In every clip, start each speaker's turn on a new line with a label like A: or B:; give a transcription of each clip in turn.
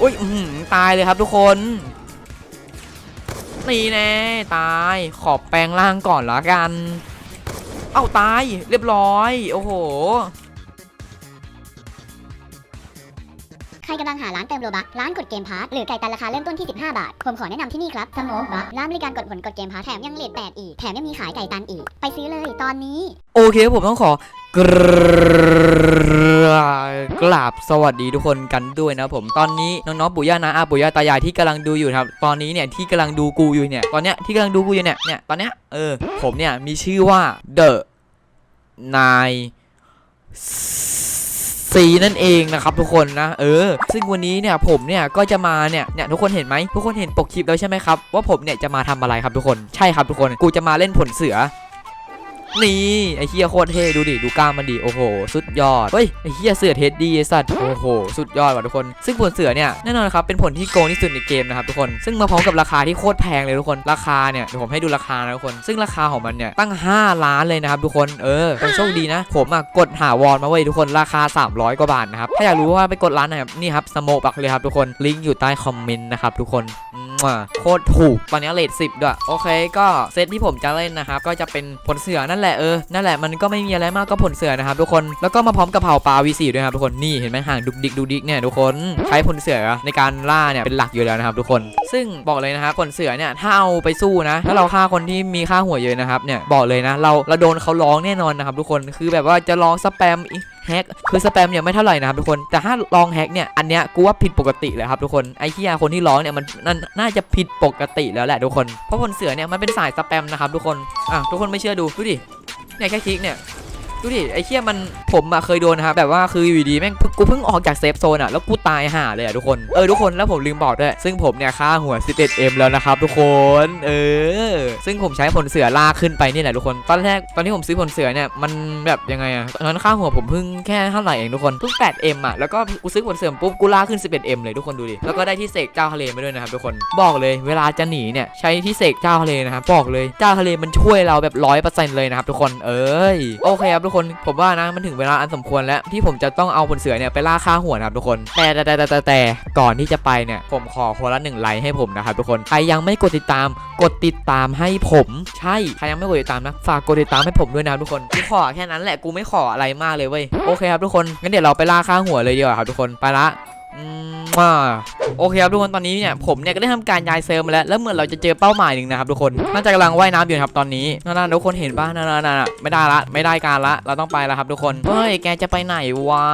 A: อุ้ยอื้อหือตายเลยครับทุกคนนี่แน่ตายขอบแปลงร่างก่อนละกัน เอ้าตายเรียบร้อย โอ้โห
B: ใครกำลังหาร้านเติมโลบัคร้านกดเกมพาร์ทหรือไก่ตันราคาเริ่มต้นที่ 15 บาท ผมขอแนะนำที่นี่ครับสโมกบัคร้านบริการกดผลกดเกมพาร์ทแถมยังเลทแปดอีก แถมยังมีขายไก่ตันอีก ไปซื้อเลยตอนนี้
A: โอเคผมต้องขอกราบ กราบสวัสดีทุกคนกันด้วยนะผมตอนนี้น้องๆปู่ย่านาอาปู่ย่าตายายที่กำลังดูอยู่ครับตอนนี้เนี่ยที่กำลังดูกูอยู่เนี่ยตอนเนี้ยที่กำลังดูกูอยู่เนี่ยเนี่ยตอนเนี้ยเออผมเนี่ยมีชื่อว่า The Nine สีนั่นเองนะครับทุกคนนะเออ ซึ่งวันนี้เนี่ยผมเนี่ยก็จะมาเนี่ยเนี่ยทุกคนเห็นไหมทุกคนเห็นปกคลิปแล้วใช่ไหมครับว่าผมเนี่ยจะมาทำอะไรครับทุกคนใช่ครับทุกคน กูจะมาเล่นผลเสือ นี่ไอ้เฮียโคตรเท่ดูดิดูกล้ามมันดิโอ้โห สุดยอดเฮ้ยไอ้เฮียเสือเท็ดดี้สัตว์โอ้โหสุดยอดว่ะทุกคน ซึ่งผลเสือเนี่ยแน่นอนครับเป็นผลที่โกงที่สุดในเกมนะครับทุกคนซึ่งมาพร้อมกับราคาที่โคตรแพงเลยทุกคนราคาเนี่ยเดี๋ยวผมให้ดูราคานะทุกคน ซึ่งราคาของมันเนี่ยตั้ง 5 ล้านเลยนะครับทุกคนเออแต่โชคดีนะ ผมอะกดหาวอนมาเว้ยทุกคนราคา 300 กว่าบาทนะครับถ้าอยากรู้ว่าไปกดร้านไหนครับนี่ครับสโมบักเลยครับทุกคนลิงก์อยู่ใต้คอมเมนต์นะครับทุกคนโคตรถูกตอนนี้เลท10ด้วยโอเค ก็เซตที่ผมจะเล่นนะครับก็จะเป็นผลเสือนั่นแหละเออนั่นแหละมันก็ไม่มีอะไรมากก็ผลเสือนะครับทุกคนแล้วก็มาพร้อมกับเผาปลาวีสีด้วยครับทุกคนนี่เห็นไหมห่างดุกดิกดุกดิกเนี่ยทุกคนใช้ผลเสือในการล่าเนี่ยเป็นหลักอยู่แล้วนะครับทุกคน ซึ่งบอกเลยนะครับผลเสือเนี่ยถ้าเอาไปสู้นะถ้าเราฆ่าคนที่มีค่าหัวเยอะนะครับเนี่ยบอกเลยนะเราเราโดนเขาร้องแน่นอนนะครับทุกคนคือแบบว่าจะร้องสแปมอีแฮกคือสแปมเนี่ยไม่เท่าไหร่นะครับทุกคนแต่ถ้าลองแฮกเนี่ยอันเนี้ยกูว่าผิดปกติเลยครับทุกคนไอ้ที่ยาคนที่ร้องเนี่ยมันน่าจะผิดปกติแล้วแหละทุกคนเพราะผลเสือเนี่ยมันเป็นสายสแปมนะครับทุกคน อะทุกคนไม่เชื่อดูดูดิเนี่ยแค่คลิกเนี่ย ดูดิไอ้เคี้ยมันผมอะเคยโดนนะครับแบบว่าคืออยู่ดีแม่งกูเพิ่งออกจากเซฟโซนอะแล้วกูตายห่าเลยอะทุกคนเออทุกคนแล้วผมลืมบอกด้วยซึ่งผมเนี่ยค่าหัว 11m แล้วนะครับทุกคนเออซึ่งผมใช้ผลเสือลากขึ้นไปนี่แหละทุกคนตอนแรกตอนที่ผมซื้อผลเสือเนี่ยมันแบบยังไงอะตอนนั้นค่าหัวผมเพิ่งแค่เท่าไหร่เองทุกคนเพิ่ง 8m อะแล้วก็กูซื้อผลเสือปุ๊บกูลากขึ้น 11m เลยทุกคนดูดิแล้วก็ได้ที่เสกเจ้าทะเลมาด้วยนะครับทุกคนบอกเลยเวลาจะหนีเนี่ยใช้ที่เสกเจ้าทะเลนะครับบอกเลยเจ้าทะเลมันช่วยเราแบบร้อยเปอร์เซ็นต์เลยนะครับทุกคนเอ้ยโอเคครับทุกคนผมว่านะมันถึงเวลาอันสมควรแล้วที่ผมจะต้องเอาผลเสือเนี่ยไปล่าฆ่าหัวนะครับทุกคนแต่แต่แต่แต่แต่แต่ก่อนที่จะไปเนี่ยผมขอคนละหนึ่งไลค์ให้ผมนะครับทุกคนใครยังไม่กดติดตามกดติดตามให้ผม ใช่ใครยังไม่กดติดตามนะฝากกดติดตามให้ผมด้วยนะครับทุกคนกูขอแค่นั้นแหละกูไม่ขออะไรมากเลยเว้ยโอเคครับทุกคนงั้นเดี๋ยวเราไปล่าฆ่าหัวเลยดีกว่าครับทุกคนไปละ มอ่าโอเคครับทุกคนตอนนี้เนี่ยผมเนี่ยก็ได้ทำการย้ายเซิร์ฟมาแล้วแล้วเหมือนเราจะเจอเป้าหมายหนึ่งนะครับทุกคนน่าจะกำลังว่ายน้ำอยู่ครับตอนนี้นั่นๆทุกคนเห็นป่ะนั่นๆๆไม่ได้ละไม่ได้การละเราต้องไปแล้วครับทุกคนเฮ้ยแกจะไปไหนวะ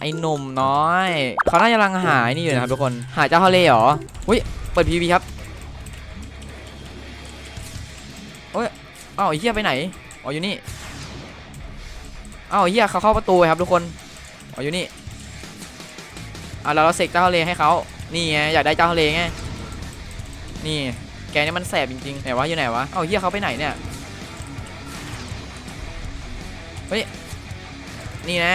A: ไอ้หนุ่มน้อยเขาน่าจะกำลังหาไอ้นี่อยู่นะครับทุกคนหาเจ้าทะเลเหรออุ้ยเปิดพีวีครับอ้าวไอ้เหี้ยไปไหนอ๋ออยู่นี่อ้าวไอ้เหี้ยเขาเข้าประตูครับทุกคนอ๋ออยู่นี่ อะแล้วเราเสกเจ้าทะเลให้เขานี่ไงอยากได้เจ้าทะเลไงนี่แกนี่มันแสบจริงๆไหนวะอยู่ไหนวะเอ้าเฮียเขาไปไหนเนี่ยเฮ้ยนี่นะ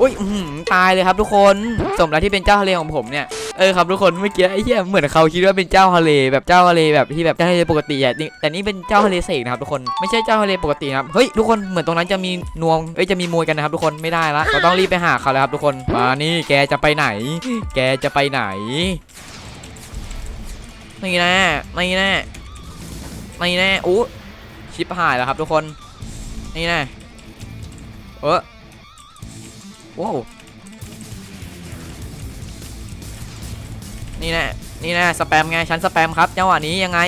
A: อุ้ยอื้อหือตายเลยครับทุกคนสมแล้วที่เป็นเจ้าทะเลของผมเนี่ยเออครับทุกคนเมื่อกี้ไอ้เหี้ยเหมือนเขาคิดว่าเป็นเจ้าทะเลแบบเจ้าทะเลแบบที่แบบเจ้าทะเลปกติอะแต่นี่เป็นเจ้าทะเลเสกนะครับทุกคนไม่ใช่เจ้าทะเลปกตินะครับเฮ้ยทุกคนเหมือนตรงนั้นจะมีนวมเอ้ยจะมีมวยกันนะครับทุกคนไม่ได้ละเราต้องรีบไปหาเขาแล้วครับทุกคนมานี่แกจะไปไหน แกจะไปไหนนี่แน่นี่แน่นี่แน่อู้ชิบหายแล้วครับทุกคนนี่แน่เออ ว้าวนี่แน่นี่แน่สแปมไงฉันสแปมครับจังหวะนี้ยังไง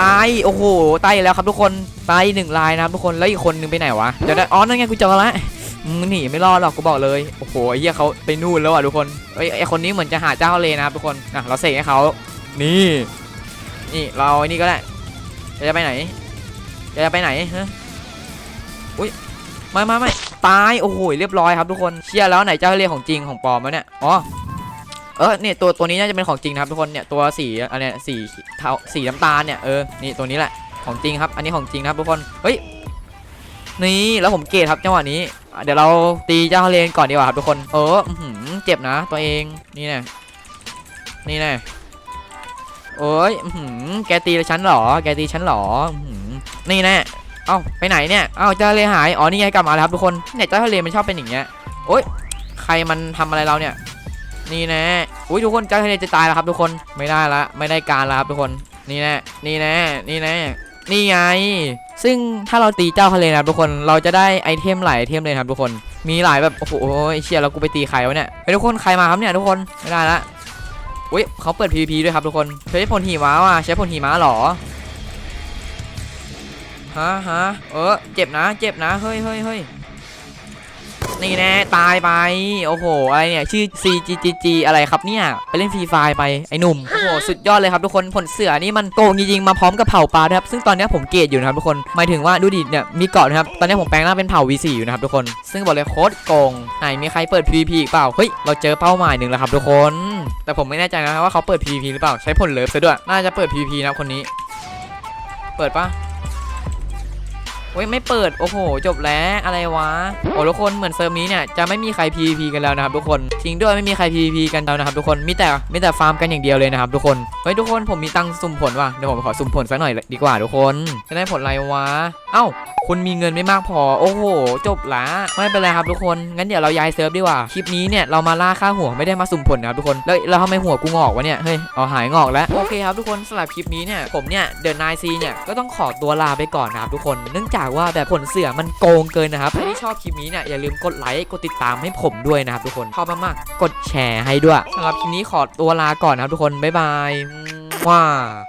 A: ตาย โอ้โห ตายแล้วครับทุกคน ตายหนึ่งลายนะครับทุกคน แล้วอีกคนนึงไปไหนวะเดี๋ยวอ๋อนั่นไงกูเจอแล้วมึงหนีไม่รอดหรอกกูบอกเลย โอ้โหไอ้เหี้ยเขาไปนู่นแล้วอะทุกคนเอ้ไอคนนี้เหมือนจะหาเจ้าเลนะครับทุกคนอะเราเสกให้เขานี่ นี่เราไอ้นี่ก็ได้จะจะไปไหนจะจะไปไหนฮะ อุ้ยไม่ไม่ไม่ตายโอ้โหเรียบร้อยครับทุกคนเชียร์แล้วไหนเจ้าทะเลของจริงของปลอมวะเนี่ยอ๋อเออเนี่ยตัวตัวนี้น่าจะเป็นของจริงนะครับทุกคนเนี่ยตัวสีอันเนี้ยสีเทาสีน้ำตาลเนี่ยเออนี่ตัวนี้แหละของจริงครับ อันนี้ของจริงนะครับทุกคนเฮ้ยนี่แล้วผมเกตครับจังหวะนี้เดี๋ยวเราตีเจ้าทะเลก่อนดีกว่าครับทุกคน เออเจ็บนะ ตัวเองนี่แน่นี่แน่โอ้ยแกตีฉันเหรอ แกตีฉันเหรอนี่แน่ เอ้าไปไหนเนี่ย เอ้าเจ้าทะเลหาย อ๋อนี่ไงกลับมาแล้วครับทุกคนเนี่ยเจ้าทะเลมันชอบเป็นอย่างเงี้ย โอ๊ยใครมันทำอะไรเราเนี่ย นี่แน่อุ้ยทุกคนเจ้าทะเลจะตายแล้วครับทุกคน ไม่ได้ละ ไม่ได้การแล้วครับทุกคน นี่แน่นี่แน่นี่แน่นี่ไง ซึ่งถ้าเราตีเจ้าทะเลนะทุกคน เราจะได้ไอเทมหลายไอเทมเลยครับทุกคน มีหลายแบบ โอ้โหเชียแล้วกูไปตีใครวะเนี่ยเฮ้ยทุกคนใครมาครับเนี่ยทุกคน ไม่ได้ละอุ้ยเขาเปิด PVP ด้วยครับทุกคน ใช้ผลหิมะว่ะใช้ผลหิมะหรอ ฮะฮะเออเจ็บนะ เจ็บนะ เฮ้ยเฮ้ยเฮ้ยนี่แน่ตายไป โอ้โห อะไรเนี่ย ชื่อ CGGG อะไรครับเนี่ย ไปเล่นฟรีไฟไป ไอ้หนุ่ม โอ้โห สุดยอดเลยครับทุกคน ผลเสือนี่มันโกงจริงๆ มาพร้อมกับเผ่าปลาด้วยครับ ซึ่งตอนเนี้ยผมเกรดอยู่นะครับทุกคน หมายถึงว่าดูดิเนี่ย มีเกาะนะครับ ตอนเนี้ยผมแปลงร่างเป็นเผ่า V4 อยู่นะครับทุกคน ซึ่งบอกเลยโคตรโกง ไหนมีใครเปิด PVP อีกเปล่า เฮ้ย เราเจอเป้าหมายหนึ่งแล้วครับทุกคน แต่ผมไม่แน่ใจนะครับว่าเขาเปิด PVP หรือเปล่า ใช้ผลเลิฟซะด้วย น่าจะเปิด PVP นะครับคนนี้ เปิดปะ เว้ยไม่เปิดโอ้โห จบแล้วอะไรวะโอ้ทุกคนเหมือนเซิร์ฟนี้เนี่ยจะไม่มีใคร PVP กันแล้วนะครับทุกคนจริงด้วยไม่มีใคร PVP กันแล้วนะครับทุกคนมีแต่มีแต่ฟาร์มกันอย่างเดียวเลยนะครับทุกคนเฮ้ยทุกคนผมมีตังค์สุ่มผลว่ะเดี๋ยวผมขอสุ่มผลสักหน่อยดีกว่าทุกคนจะได้ผลอะไรวะ เอ้าคุณมีเงินไม่มากพอ โอ้โห จบละไม่เป็นไรครับทุกคน งั้นเดี๋ยวเราย้ายเซิร์ฟดีกว่า คลิปนี้เนี่ยเรามาล่าค่าหัวไม่ได้มาสุ่มผลนะครับทุกคน แล้วแล้วทำไมหัวกูงอกวะเนี่ย เฮ้ย เอาหายงอกแล้ว โอเคครับทุกคนสำหรับคลิปนี้เนี่ยผมเนี่ยเดินนายซีเนี่ยก็ต้องขอตัวลาไปก่อนนะครับทุกคน เนื่องจากว่าแบบผลเสือมันโกงเกินนะครับใครที่ชอบคลิปนี้เนี่ยอย่าลืมกดไลค์ กดติดตามให้ผมด้วยนะครับทุกคนชอบมากๆกดแชร์ให้ด้วยสำหรับคลิปนี้ขอตัวลาก่อนนะครับทุกคน บ๊ายบายว้า